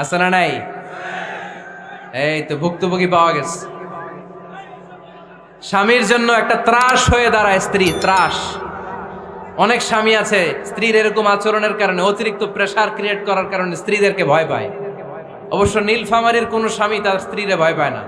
আছে না নাই? এই তো ভুক্তভোগী পাওয়া গেছে। স্বামীর জন্য একটা ত্রাস হয়ে দাঁড়ায় স্ত্রী, ত্রাস। অনেক স্বামী আছে, স্ত্রীর এরকম আচরণের কারণে, অতিরিক্ত প্রেসার ক্রিয়েট করার কারণে স্ত্রীদেরকে ভয় পায়। অবশ্য নীলফামারির কোনো স্বামী তার স্ত্রীরে ভয় পায় না।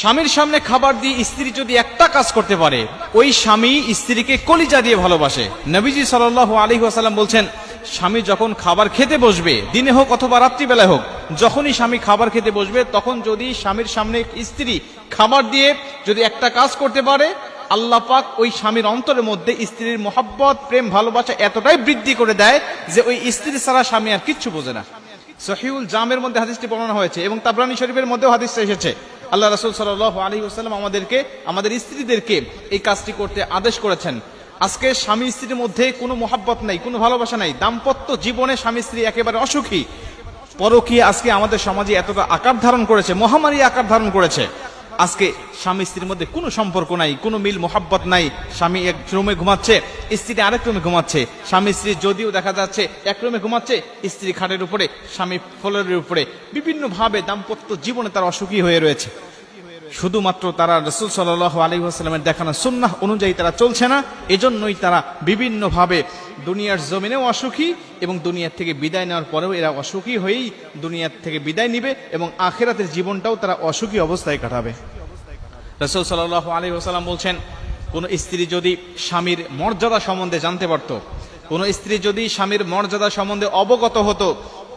স্বামীর সামনে খাবার দিয়ে স্ত্রী যদি একটা কাজ করতে পারে, ওই স্বামী স্ত্রীকে কলিজা দিয়ে ভালোবাসে। নবীজি সাল আলী আসাল্লাম বলছেন স্বামী যখন খাবার খেতে বসবে, দিনে হোক অথবা রাত্রিবেলায় হোক, যখনই স্বামী খাবার খেতে বসবে, তখন যদি স্বামীর সামনে স্ত্রী খাবার দিয়ে যদি একটা কাজ করতে পারে, আল্লাহ পাক ওই স্বামীর অন্তরের মধ্যে স্ত্রীর মোহাব্বত, প্রেম, ভালোবাসা এতটাই বৃদ্ধি করে দেয় যে ওই স্ত্রী ছাড়া স্বামী আর কিচ্ছু বোঝে না। সহিউল জামের মধ্যে হাদিসটি বর্ণনা হয়েছে এবং তাবরানি শরীফের মধ্যেও হাদিসটা এসেছে। আল্লাহ রাসুল সাল্লাহ আলী আসাল্লাম আমাদেরকে, আমাদের স্ত্রীদেরকে এই কাজটি করতে আদেশ করেছেন। আজকে স্বামী স্ত্রীর মধ্যে কোনো মহাব্বত নাই, কোনো ভালোবাসা নাই। দাম্পত্য জীবনে স্বামী স্ত্রী একেবারে অসুখী। পরকীয় আজকে আমাদের সমাজে এতটা আকার ধারণ করেছে, মহামারী আকার ধারণ করেছে। আজকে স্বামী স্ত্রীর মধ্যে কোনো সম্পর্ক নাই, কোনো মিল, মোহাব্বত নাই। স্বামী এক রুমে ঘুমাচ্ছে, স্ত্রী আরেক রুমে ঘুমাচ্ছে। স্বামী স্ত্রী যদিও দেখা যাচ্ছে এক রুমে ঘুমাচ্ছে, স্ত্রী খাটের উপরে, স্বামী ফ্লোরের উপরে। বিভিন্নভাবে দাম্পত্য জীবনে তার অসুখী হয়ে রয়েছে। শুধুমাত্র তারা রসুল সাল্লাহ আলী আসসালামের দেখানো সুন্নাহ অনুযায়ী তারা চলছে না, এজন্যই তারা বিভিন্নভাবে দুনিয়ার জমিনেও অসুখী এবং দুনিয়ার থেকে বিদায় নেওয়ার পরেও এরা অসুখী হয়েই দুনিয়ার থেকে বিদায় নিবে এবং আখেরাতের জীবনটাও তারা অসুখী অবস্থায় কাটাবে। রসুল সাল্লাহ আলী আসাল্লাম বলছেন, কোনো স্ত্রী যদি স্বামীর মর্যাদা সম্বন্ধে জানতে পারত, কোন স্ত্রী যদি স্বামীর মর্যাদা সম্বন্ধে অবগত হতো,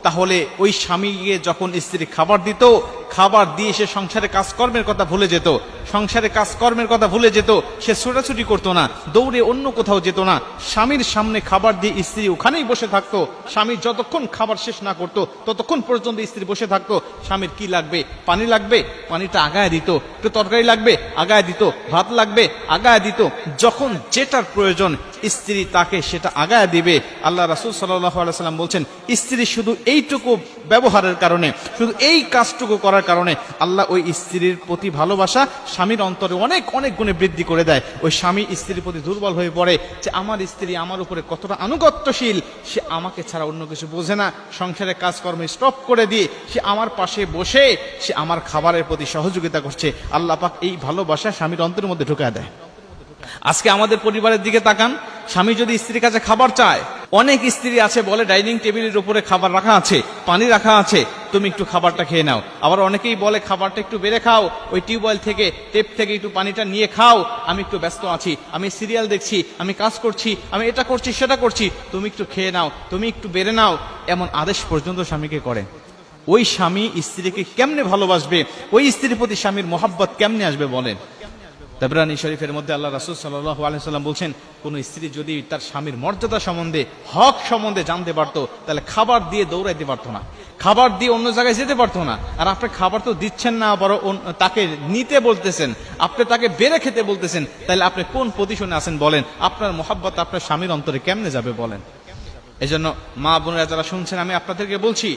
তাহলে ওই স্বামীকে যখন স্ত্রী খাবার দিত খাবার দিয়ে সে সংসারে কাজকর্মের কথা ভুলে যেত। সংসারে কাজকর্মের কথা ভুলে যেত, সে ছোটাছুটি করতো না, দৌড়ে অন্য কোথাও যেত না। স্বামীর সামনে খাবার দিয়ে স্ত্রী ওখানেই বসে থাকতো। স্বামী যতক্ষণ খাবার শেষ না করতো, ততক্ষণ পর্যন্ত স্ত্রী বসে থাকতো। স্বামীর কি লাগবে? পানি লাগবে? পানিটা আগায় দিত। একটু তরকারি লাগবে? আগায় দিত। ভাত লাগবে? আগায় দিত। যখন যেটার প্রয়োজন স্ত্রী তাকে সেটা আগায় দিবে। আল্লাহ রাসুল সাল্লাম বলছেন, স্ত্রী শুধু এইটুকু ব্যবহারের কারণে, শুধু এই কাজটুকু করার কারণে আল্লাহ ওই স্ত্রীর প্রতি ভালোবাসা স্বামীর অন্তরে অনেক অনেক গুণে বৃদ্ধি করে দেয়। ওই স্বামী স্ত্রীর প্রতি দুর্বল হয়ে পড়ে যে আমার স্ত্রী আমার উপরে কতটা আনুগত্যশীল, সে আমাকে ছাড়া অন্য কিছু বোঝে না। সংসারে কাজকর্মে স্টপ করে দিয়ে সে আমার পাশে বসে সে আমার খাবারের প্রতি সহযোগিতা করছে। আল্লাহ পাক এই ভালোবাসা স্বামীর অন্তরের মধ্যে ঢুকায় দেয়। আজকে আমাদের পরিবারের দিকে তাকান। স্বামী যদি স্ত্রীর কাছে খাবার চায়, অনেক স্ত্রী আছে বলে ডাইনিং টেবিলের উপরে খাবার রাখা আছে, পানি রাখা আছে, তুমি একটু খাবারটা খেয়ে নাও। আবার অনেকেই বলে, খাবারটা একটু বেড়ে খাও, ওই টিউবওয়েল থেকে, টেপ থেকে একটু পানিটা নিয়ে খাও, আমি একটু ব্যস্ত আছি, আমি সিরিয়াল দেখছি, আমি কাজ করছি, আমি এটা করছি, সেটা করছি, তুমি একটু খেয়ে নাও, তুমি একটু বেড়ে নাও। এমন আদেশ পর্যন্ত স্বামীকে করে। ওই স্বামী স্ত্রীকে কেমনে ভালোবাসবে? ওই স্ত্রীর প্রতি স্বামীর মোহাব্বত কেমনে আসবে বলেন? তাবরানি শরীফের মধ্যে আল্লাহ রাসুল সাল্লাহ আলাইসাল্লাম বলছেন, কোন স্ত্রী যদি তার স্বামীর মর্যাদা সম্বন্ধে, হক সম্বন্ধে জানতে পারতো, তাহলে খাবার দিয়ে দৌড়াইতে পারতো না। খাবার দিয়ে অন্য জায়গায় যেতে পারতো না। আর আপনি খাবার তো দিচ্ছেন না বড় তাকে নিতে বলতেছেন, আপনি তাকে বেড়ে খেতে বলতেছেন, তাহলে আপনি কোন পজিশনে আছেন বলেন? আপনার মোহাব্বত আপনার স্বামীর অন্তরে কেমনে যাবে বলেন? এজন্য মা বোনেরা যারা শুনছেন, আমি আপনাদেরকে বলছি,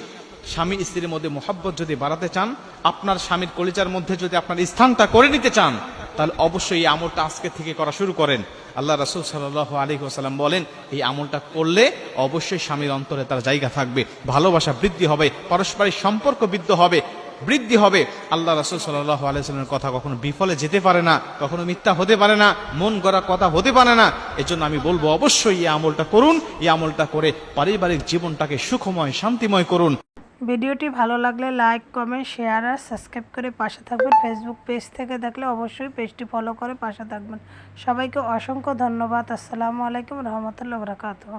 স্বামী স্ত্রীর মধ্যে মোহাব্বত যদি বাড়াতে চান, আপনার স্বামীর কলিচার মধ্যে যদি আপনার স্থানটা করে নিতে চান তাহলে অবশ্যই এই আমলটা আজকে থেকে করা শুরু করেন। আল্লাহ রাসুল সাল্লাহ আলী সাল্লাম বলেন, এই আমলটা করলে অবশ্যই স্বামীর অন্তরে তার জায়গা থাকবে, ভালোবাসা বৃদ্ধি হবে, পারস্পরিক সম্পর্ক বৃদ্ধি হবে বৃদ্ধি হবে। আল্লাহ রাসুল সাল্লাহ আলাইস্লামের কথা কখনো বিফলে যেতে পারে না, কখনো মিথ্যা হতে পারে না, মন গড়া কথা হতে পারে না। এজন্য আমি বলব, অবশ্যই এই আমলটা করুন, এই আমলটা করে পারিবারিক জীবনটাকে সুখময়, শান্তিময় করুন। ভিডিওটি ভালো লাগলে লাইক, কমেন্ট, শেয়ার আর সাবস্ক্রাইব করে পাশে থাকবেন। ফেসবুক পেজ থেকে দেখলে অবশ্যই পেজটি ফলো করে পাশে থাকবেন। সবাইকে অসংখ্য ধন্যবাদ। আসসালামু আলাইকুম রহমতুল্লাহ বরাকাতুহ।